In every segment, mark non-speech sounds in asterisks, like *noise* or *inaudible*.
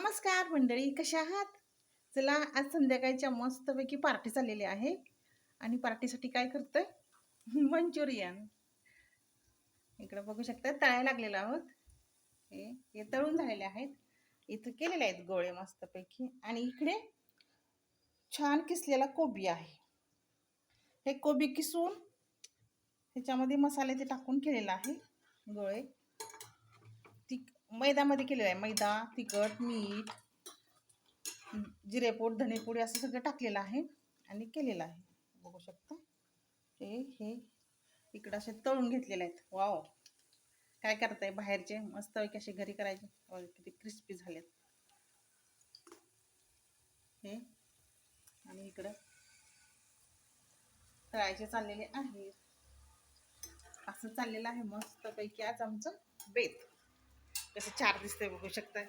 नमस्कार मंडळी कशा आहात? चला आज संध्याकाळच्या मस्तपैकी पार्टी चाललेली आहे. आणि पार्टीसाठी काय करतोय? *laughs* मंचुरियन. इकडं बघू शकता तळायला लागलेलो आहोत. हे हे तळून झालेले आहेत. इथं केलेले आहेत गोळे मस्तपैकी. आणि इकडे छान किसलेला कोबी आहे. हे कोबी किसून ह्याच्यामध्ये मसाले ते टाकून केलेला आहे गोळे. ती मैद्यामध्ये केलेलं आहे. मैदा तिखट मीठ जिरेपूड धनेपूड असं सगळं टाकलेलं आहे आणि केलेलं आहे. बघू शकता. हे हे. इकडं असे तळून घेतलेले आहेत. वाव. काय करताय बाहेरचे? मस्त असे घरी करायचे. किती क्रिस्पी झालेत. हे. आणि इकडं तळायचे चाललेले आहेत. असं चाललेलं आहे मस्तपैकी आज आमचं बेत. कसं चार दिसतंय बघू शकताय.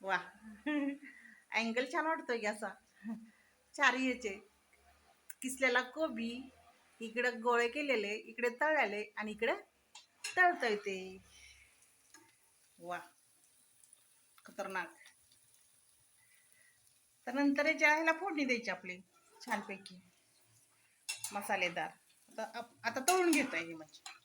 वा. अँगल छान वाटतोय की असा. चार याचे किसलेला कोबी इकडं गोळे केलेले इकडे तळलेले आणि इकडे तळतोय ते. वा. खतरनाक. तर नंतर याच्या ह्याला फोडणी द्यायची आपली छानपैकी. मसालेदार. आता आप- तळून घेतोय हे म्हणजे.